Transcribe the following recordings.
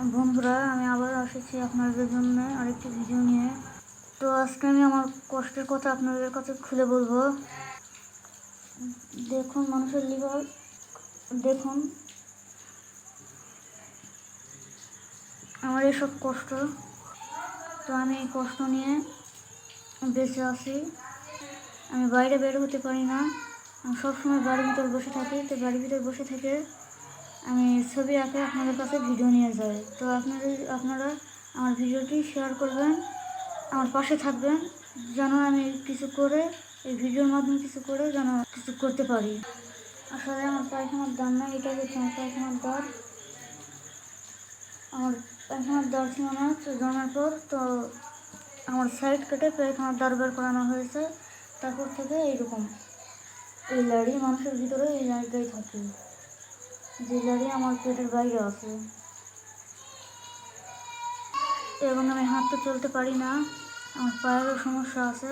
বন্ধুরা, আমি আবার এসেছি আপনাদের জন্য আরেকটি ভিডিও নিয়ে। তো আজকে আমি আমার কষ্টের কথা আপনাদের কাছে খুলে বলব। দেখুন, মানুষের লিভার দেখুন। আমার এসব কষ্ট। তো আমি এই কষ্ট নিয়ে বেঁচে আছি। আমি বাইরে বের হতে পারি না। আমি সবসময় বাড়ির ভিতর বসে থাকি, তো বাড়ির ভিতর বসে থেকে আমি ছবি আঁকে আপনাদের কাছে ভিডিও নিয়ে যাই। তো আপনাদের আপনারা আমার ভিডিওটি শেয়ার করবেন, আমার পাশে থাকবেন, যেন আমি কিছু করে এই ভিডিওর মাধ্যমে কিছু করে যেন কিছু করতে পারি। আসলে আমার পায়খানার দাম না এটা হচ্ছে আমার পায়খানার দর আমার পায়খানার দর ছিল না, তো জন্মের পর তো আমার সাইড কেটে পায়খানার দর বের করানো হয়েছে। তারপর থেকে এইরকম। এই লাড়ি মানুষের ভিতরে এই লাড়িটাই থাকে। লাড়ি আমার পেটের বাইরে আছে। এবং আমি হাঁটতে চলতে পারি না। আমার পায়েরও সমস্যা আছে।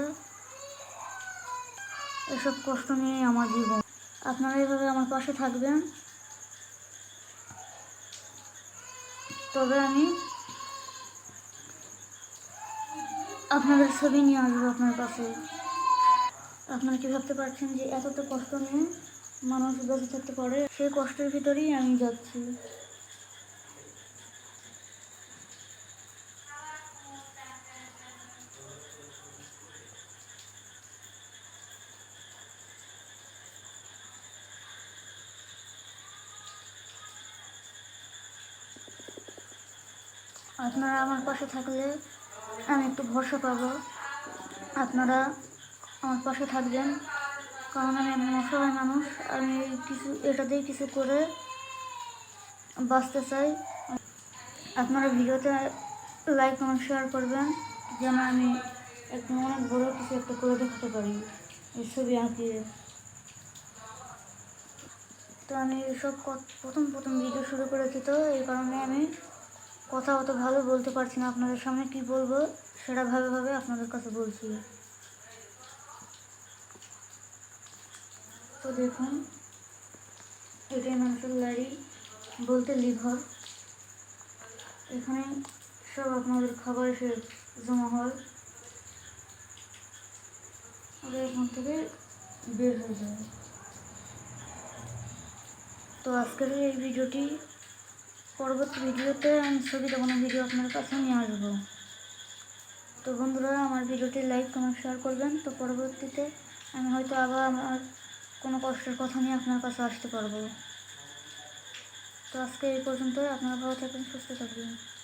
এসব কষ্ট নিয়ে আমার জীবন। আপনারা এভাবে আমার পাশে থাকবেন। তবে আমি আপনাদের ছবি নিয়ে আসব আপনার কাছে। আপনারা কি ভাবতে পারছেন যে এতটা কষ্ট নিয়ে মানুষ বেঁচে থাকতে পারে, সেই কষ্টের ভিতরেই আমি যাচ্ছি। আপনারা আমার পাশে থাকলে আমি একটু ভরসা পাবো। আপনারা আমার পাশে থাকবেন। কারণ আমি অসহায় মানুষ। আমি কিছু, এটা দিয়ে কিছু করে বাঁচতে চাই। আপনারা ভিডিওতে লাইক কমেন্ট শেয়ার করবেন, যেন আমি একটু অনেক বড় কিছু একটা করে দেখাতে পারি এই ছবি আঁকিয়ে। তো আমি সব প্রথম প্রথম ভিডিও শুরু করেছি তো, এই কারণে আমি কথা অত ভালো বলতে পারছি না। আপনাদের সামনে কি বলব, সেটা ভাবে ভাবে আপনাদের কাছে বলছি। তো দেখুন এটাই মানুষের লাড়ি বলতে লিভার। এখানে সব আপনাদের খাবার এসে জমা হয় এখান থেকে বের হয়ে যায় তো আজকের এই ভিডিওটি, পরবর্তী ভিডিওতে আমি ছবি দেখানো ভিডিও আপনার কাছে নিয়ে আসব। তো বন্ধুরা, আমার ভিডিওটি লাইক, কমেন্ট শেয়ার করবেন। তো পরবর্তীতে আমি হয়তো আবার আমার কোনো কষ্টের কথা নিয়ে আপনার কাছে আসতে পারব। তো আজকে এই পর্যন্তই। আপনারা ভালো থাকবেন, সুস্থ থাকবেন।